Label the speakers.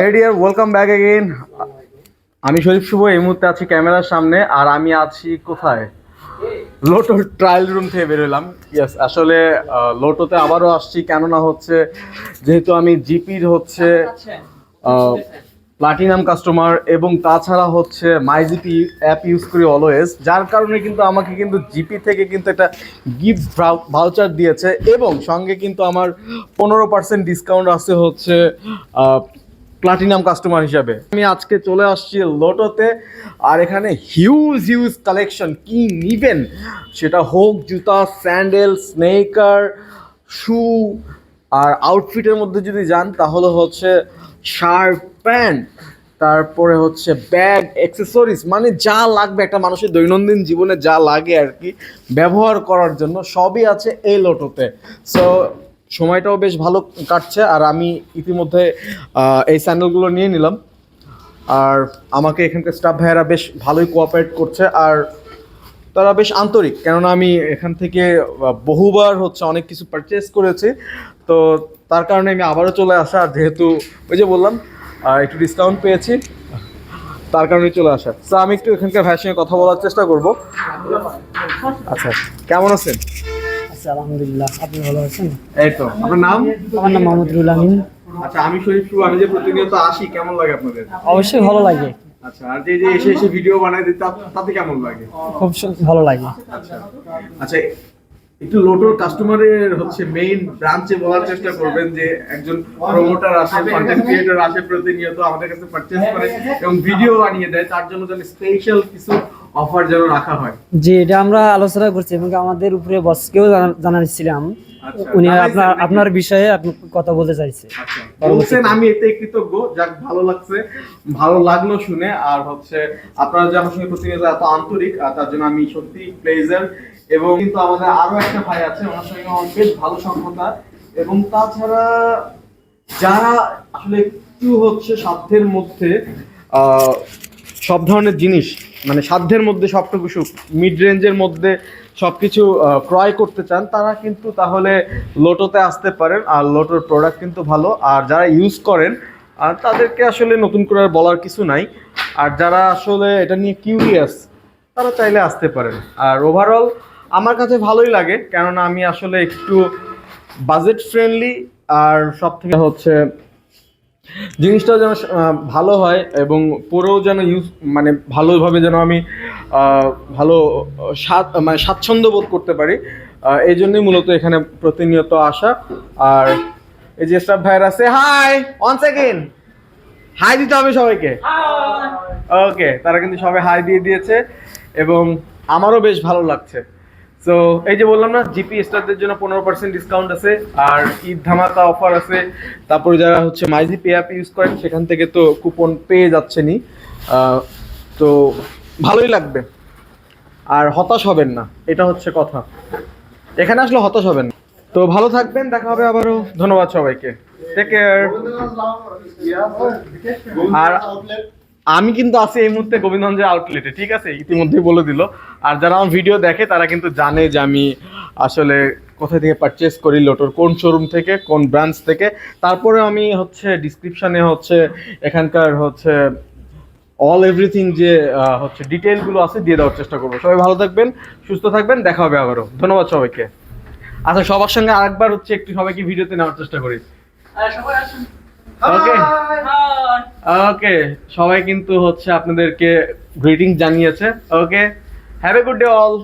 Speaker 1: Hey dear welcome back again আমি শরীফ শুভ, এই মুহূর্তে আছি ক্যামেরার সামনে, আর আমি আছি কোথায়? লোটোর ট্রায়াল রুম থেকে বেরোলাম ইয়েস আসলে লোটোতে আবারও আসছি, কেননা হচ্ছে, যেহেতু আমি জিপির হচ্ছে প্লাটিনাম কাস্টমার এবং তাছাড়া হচ্ছে মাই জিপি অ্যাপ ইউজ করি অলওয়েজ যার কারণে কিন্তু আমাকে কিন্তু জিপি থেকে কিন্তু একটা গিফট ভাউচার দিয়েছে, এবং সঙ্গে কিন্তু আমার পনেরো পার্সেন্ট ডিসকাউন্ট আছে হচ্ছে প্লাটিনাম কাস্টমার হিসাবে। আমি আজকে চলে আসছি লোটোতে, আর এখানে হিউজ হিউজ কালেকশন কি নিবেন? সেটা হোক, জুতা স্যান্ডেল স্নেকার শু আর আউটফিটের মধ্যে যদি যান, তাহলে হচ্ছে শার্ট প্যান্ট তারপরে হচ্ছে ব্যাগ অ্যাক্সেসরিজ মানে যা লাগবে একটা মানুষের দৈনন্দিন জীবনে যা লাগে আর কি, ব্যবহার করার জন্য সবই আছে এই লোটোতে। সো সময়টাও বেশ ভালো কাটছে আর আমি ইতিমধ্যে এই স্যান্ডেলগুলো নিয়ে নিলাম। আর আমাকে এখানকার স্টাফ ভাইয়েরা বেশ ভালোই কোঅপারেট করছে আর তারা বেশ আন্তরিক। কেননা আমি এখান থেকে বহুবার হচ্ছে অনেক কিছু পারচেস করেছি। তো তার কারণে আমি আবারও চলে আসা, আর যেহেতু ওই যে বললাম একটু ডিসকাউন্ট পেয়েছি, তার কারণে চলে আসা। তো আমি একটু এখানকার ভাইয়ের সঙ্গে কথা বলার চেষ্টা করব। আচ্ছা কেমন আছেন?
Speaker 2: আলহামদুলিল্লাহ আপনি ভালো আছেন?
Speaker 1: এই তো আপনার নাম?
Speaker 2: আমার নাম মোহাম্মদ রুল আমিন।
Speaker 1: আচ্ছা আমি শরীফ আমি যে প্রতিনিয়ত আসি কেমন লাগে আপনাদের?
Speaker 2: অবশ্যই ভালো লাগে।
Speaker 1: আচ্ছা আর যে যে এসে এসে ভিডিও বানাই দিই তাতে কেমন লাগে?
Speaker 2: খুব ভালো লাগে।
Speaker 1: আচ্ছা আচ্ছা একটু লোটোর কাস্টমারের হচ্ছে মেইন ব্রাঞ্চে বলার চেষ্টা করবেন যে একজন প্রমোটার আসে কন্টেন্ট ক্রিয়েটর আসে প্রতিনিয়ত আমাদের কাছে পারচেজ করে এবং ভিডিও বানিয়ে দেয় তার জন্য যেন স্পেশাল কিছু অফার যেন রাখা হয়।
Speaker 2: যে এটা আমরা আলোচনা করছি এবং আমাদের উপরে বসকেও জানা- জানাচ্ছিলাম
Speaker 1: আচ্ছা,
Speaker 2: উনি আপনার আপনার বিষয়ে আপনি কথা বলতে চাইছে।
Speaker 1: আচ্ছা, বলছেন আমি এতে কৃতজ্ঞ। যাক ভালো লাগছে। ভালো লাগল শুনে। আর হচ্ছে আপনারা যে আমার সঙ্গে প্রতিনিয়ত এত আন্তরিক তার জন্য আমি সত্যি প্লেজার এবং কিন্তু আমাদের আরও একটা ভাই আছে ওনার সঙ্গে আমার বেশ ভালো সম্পর্ক। এবং তাছাড়া যারা আসলে একটু হচ্ছে সাধ্যের মধ্যে আহ, সব ধরনের জিনিস মানে সাধ্যের মধ্যে সবটুকু মিড রেঞ্জের মধ্যে সব কিছু ক্রয় করতে চান, তারা কিন্তু তাহলে লোটোতে আসতে পারেন। আর লোটোর প্রোডাক্ট কিন্তু ভালো। আর যারা ইউজ করেন, আর তাদেরকে আসলে নতুন করে আর বলার কিছু নাই। আর যারা আসলে এটা নিয়ে কিউরিয়াস তারা চাইলে আসতে পারেন। আর ওভারঅল আমার কাছে ভালোই লাগে, কেননা আমি আসলে একটু বাজেট ফ্রেন্ডলি আর সব থেকে হচ্ছে জিনিসটা যেন ভালো হয় এবং পরেও যেন ইউজ মানে ভালোভাবে যেন আমি ভালো স্বাদ- মানে স্বাচ্ছন্দ্য বোধ করতে পারি। এই জন্যই মূলত এখানে প্রতিনিয়ত আসা। আর এই যে স্টাফ ভাইয়ের আছে হাই ওয়ান সেকেন্ড হাই দিতে হবে সবাইকে। ওকে তারা কিন্তু সবাই হাই দিয়ে দিয়েছে এবং আমারও বেশ ভালো লাগছে। সো এই যে বললাম না জিপি স্টারদের জন্য পনেরো পার্সেন্ট ডিসকাউন্ট আছে আর ঈদ ধামাকা অফার আছে। তারপরে যারা হচ্ছে মাইজি মাইজিপি অ্যাপ ইউজ করেন সেখান থেকে তো কুপন পেয়ে যাচ্ছেনই। তো ভালোই লাগবে। আর হতাশ হবেন না এটা হচ্ছে কথা। এখানে আসলে হতাশ হবেন না। তো ভালো থাকবেন দেখা হবে আবারও। ধন্যবাদ সবাইকে। টেক কেয়ার আর আমি কিন্তু আছি এই মুহূর্তে গোবিন্দগঞ্জের আউটলেটে ঠিক আছে? ইতিমধ্যেই বলে দিল। আর যারা আমার ভিডিও দেখে তারা কিন্তু জানে যে আমি আসলে কোথা থেকে পারচেস করি লোটোর কোন শোরুম থেকে কোন ব্রাঞ্চ থেকে। তারপরে আমি হচ্ছে ডিসক্রিপশনে হচ্ছে এখানকার হচ্ছে অল এভরিথিং যে হচ্ছে ডিটেলগুলো আছে দিয়ে দেওয়ার চেষ্টা করব। সবাই ভালো থাকবেন সুস্থ থাকবেন দেখা হবে আবারও। ধন্যবাদ সবাইকে। আচ্ছা সবার সঙ্গে আরেকবার হচ্ছে একটু সবাইকে ভিডিওতে নেওয়ার চেষ্টা করি। ওকে ওকে সবাই কিন্তু হচ্ছে আপনাদেরকে গ্রিটিং জানিয়েছে। Okay have a good day all